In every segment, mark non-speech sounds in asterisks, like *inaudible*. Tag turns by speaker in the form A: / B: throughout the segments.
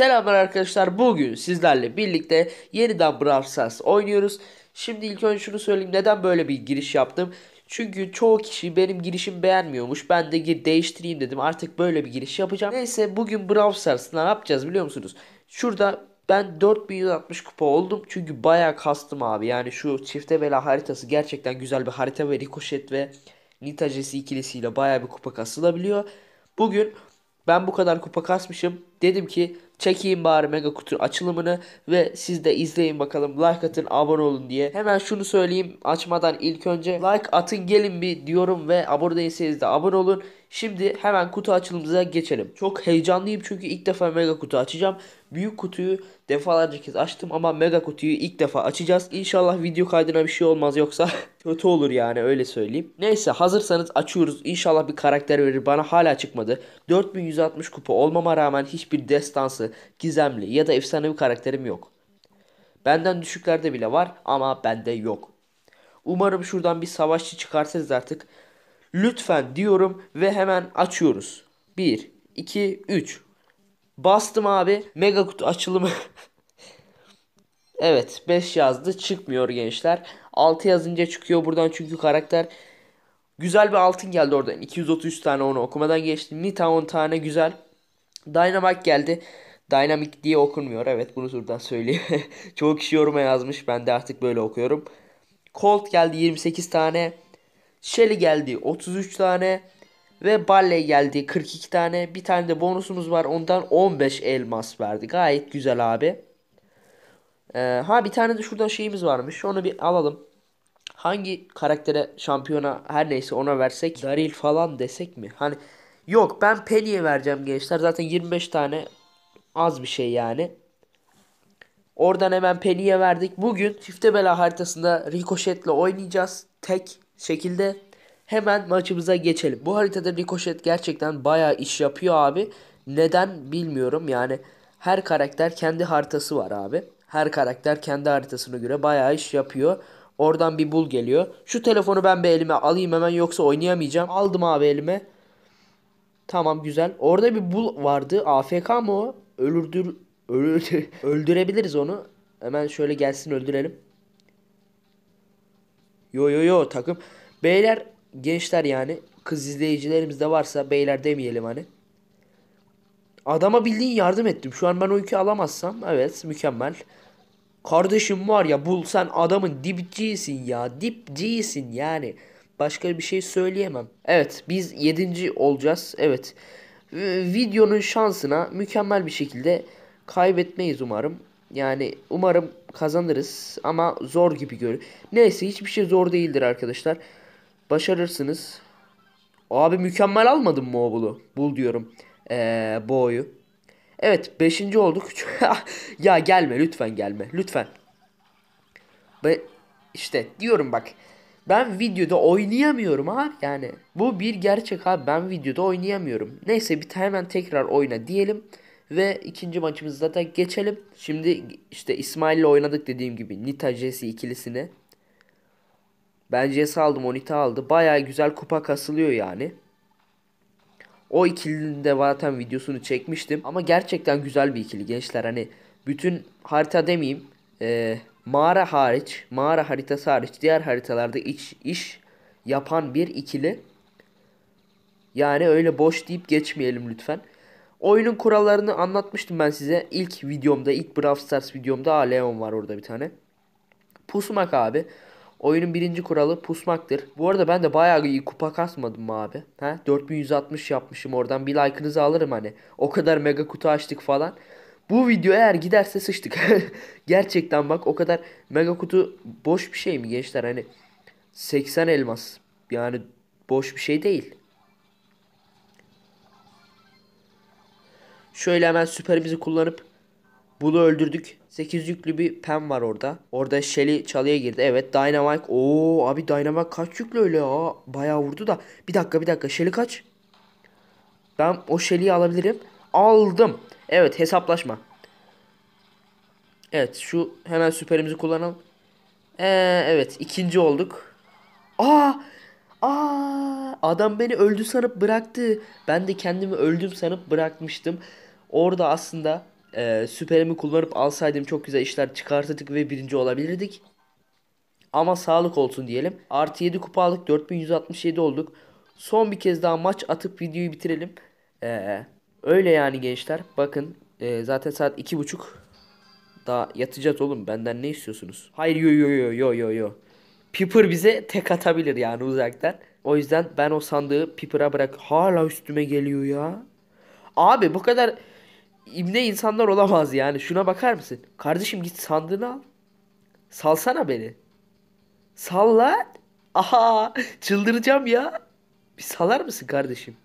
A: Selamlar arkadaşlar. Bugün sizlerle birlikte yeniden Brawl Stars oynuyoruz. Şimdi ilk önce şunu söyleyeyim. Neden böyle bir giriş yaptım? Çünkü çoğu kişi benim girişimi beğenmiyormuş. Ben de değiştireyim dedim. Artık böyle bir giriş yapacağım. Neyse bugün Brawl Stars'ta ne yapacağız biliyor musunuz? Şurada ben 4160 kupa oldum. Çünkü bayağı kastım abi. Yani şu çifte bela haritası gerçekten güzel bir harita ve Ricochet ve Nita Jesse ikilisiyle bayağı bir kupa kasılabiliyor. Bugün ben bu kadar kupa kasmışım. Dedim ki çekeyim bari mega kutu açılımını ve siz de izleyin bakalım. Like atın, abone olun diye. Hemen şunu söyleyeyim açmadan ilk önce like atın gelin bir diyorum ve abone değilseniz de abone olun. Şimdi hemen kutu açılımımıza geçelim. Çok heyecanlıyım çünkü ilk defa mega kutu açacağım. Büyük kutuyu defalarca kez açtım ama mega kutuyu ilk defa açacağız. İnşallah video kaydına bir şey olmaz yoksa *laughs* kötü olur yani öyle söyleyeyim. Neyse hazırsanız açıyoruz. İnşallah bir karakter verir. Bana hala çıkmadı. 4160 kupa olmama rağmen hiçbir destansı, gizemli ya da efsanevi karakterim yok. Benden düşüklerde bile var ama bende yok. Umarım şuradan bir savaşçı çıkartırız artık. Lütfen diyorum ve hemen açıyoruz. 1, 2, 3. Bastım abi. Mega kutu açılımı. *laughs* evet 5 yazdı. Çıkmıyor gençler. 6 yazınca çıkıyor buradan çünkü karakter. Güzel bir altın geldi oradan. 233 tane onu okumadan geçtim. Nita 10 tane güzel. Dynamite geldi. Dynamic diye okunmuyor. Evet bunu buradan söyleyeyim. *laughs* Çoğu kişi yoruma yazmış. Ben de artık böyle okuyorum. Colt geldi 28 tane. Shelly geldi 33 tane. Ve Barley geldi 42 tane. Bir tane de bonusumuz var. Ondan 15 elmas verdi. Gayet güzel abi. Ee, ha bir tane de şurada şeyimiz varmış. Onu bir alalım. Hangi karaktere şampiyona her neyse ona versek. Daryl falan desek mi? Hani yok ben Penny'e vereceğim gençler. Zaten 25 tane az bir şey yani. Oradan hemen Penny'e verdik. Bugün çifte bela haritasında Ricochet'le oynayacağız. Tek şekilde hemen maçımıza geçelim. Bu haritada Ricochet gerçekten bayağı iş yapıyor abi. Neden bilmiyorum yani. Her karakter kendi haritası var abi. Her karakter kendi haritasına göre bayağı iş yapıyor. Oradan bir bul geliyor. Şu telefonu ben bir elime alayım hemen yoksa oynayamayacağım. Aldım abi elime. Tamam güzel. Orada bir bul vardı. AFK mı o? Öldür, öldür *laughs* öldürebiliriz onu. Hemen şöyle gelsin öldürelim. Yo yo yo takım. Beyler gençler yani kız izleyicilerimiz de varsa beyler demeyelim hani. Adama bildiğin yardım ettim. Şu an ben o yükü alamazsam evet mükemmel. Kardeşim var ya bul sen adamın dipcisin ya. Dipcisin yani. Başka bir şey söyleyemem. Evet biz 7. olacağız. Evet. Videonun şansına mükemmel bir şekilde kaybetmeyiz umarım. Yani umarım kazanırız ama zor gibi görünüyor. Neyse hiçbir şey zor değildir arkadaşlar. Başarırsınız. Abi mükemmel almadım mı o? Bul diyorum. Ee, bu oyu. Evet 5. olduk. *laughs* ya gelme lütfen gelme. Lütfen. Be işte diyorum bak. Ben videoda oynayamıyorum abi yani. Bu bir gerçek abi ben videoda oynayamıyorum. Neyse bir hemen tekrar oyna diyelim. Ve ikinci maçımızda da geçelim. Şimdi işte İsmail ile oynadık dediğim gibi. Nita Jesse ikilisini. Ben Jesse aldım o Nita aldı. Baya güzel kupa kasılıyor yani. O ikilinin de zaten videosunu çekmiştim. Ama gerçekten güzel bir ikili gençler. Hani bütün harita demeyeyim. E, mağara hariç. Mağara haritası hariç. Diğer haritalarda iç, iş yapan bir ikili. Yani öyle boş deyip geçmeyelim lütfen. Oyunun kurallarını anlatmıştım ben size. ilk videomda, ilk Brawl Stars videomda. Aa Leon var orada bir tane. Pusmak abi. Oyunun birinci kuralı pusmaktır. Bu arada ben de bayağı iyi kupa kasmadım abi. Ha? 4160 yapmışım oradan bir like'ınızı alırım hani. O kadar mega kutu açtık falan. Bu video eğer giderse sıçtık. *laughs* Gerçekten bak o kadar mega kutu boş bir şey mi gençler hani 80 elmas. Yani boş bir şey değil. Şöyle hemen süperimizi kullanıp bunu öldürdük. 8 yüklü bir pen var orada. Orada Shelly çalıya girdi. Evet Dynamite. Oo abi Dynamite kaç yüklü öyle ya. Bayağı vurdu da. Bir dakika bir dakika. Shelly kaç? Ben o Shelly'yi alabilirim. Aldım. Evet hesaplaşma. Evet şu hemen süperimizi kullanalım. Ee, evet ikinci olduk. Aa! Aa! Adam beni öldü sanıp bıraktı. Ben de kendimi öldüm sanıp bırakmıştım. Orada aslında e, süperimi kullanıp alsaydım çok güzel işler çıkartırdık ve birinci olabilirdik. Ama sağlık olsun diyelim. Artı 7 kupa aldık. 4167 olduk. Son bir kez daha maç atıp videoyu bitirelim. Ee, öyle yani gençler. Bakın e, zaten saat iki buçuk. Daha yatacağız oğlum. Benden ne istiyorsunuz? Hayır yo yo yo yo yo yo. Piper bize tek atabilir yani uzaktan. O yüzden ben o sandığı Piper'a bırak. Hala üstüme geliyor ya. Abi bu kadar imne insanlar olamaz yani. Şuna bakar mısın? Kardeşim git sandığını al. Salsana beni. Sal lan. Aha çıldıracağım ya. Bir salar mısın kardeşim?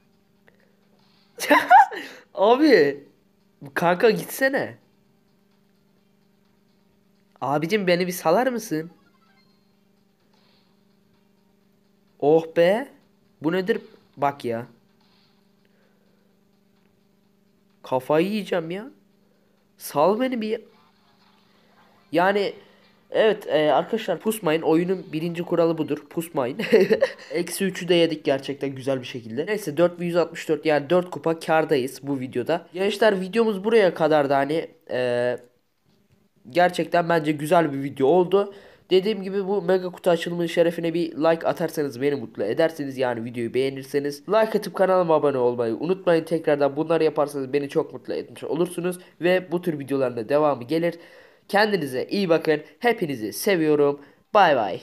A: *laughs* Abi kanka gitsene. Abicim beni bir salar mısın? Oh be. Bu nedir? Bak ya. Kafayı yiyeceğim ya. Sal beni bir. Yani evet e, arkadaşlar pusmayın. Oyunun birinci kuralı budur. Pusmayın. *laughs* Eksi 3'ü de yedik gerçekten güzel bir şekilde. Neyse 4 ve 164 yani 4 kupa kardayız bu videoda. Gençler videomuz buraya kadar da hani e, gerçekten bence güzel bir video oldu. Dediğim gibi bu mega kutu açılımının şerefine bir like atarsanız beni mutlu edersiniz. Yani videoyu beğenirseniz. Like atıp kanalıma abone olmayı unutmayın. Tekrardan bunları yaparsanız beni çok mutlu etmiş olursunuz. Ve bu tür videoların da devamı gelir. Kendinize iyi bakın. Hepinizi seviyorum. Bay bay.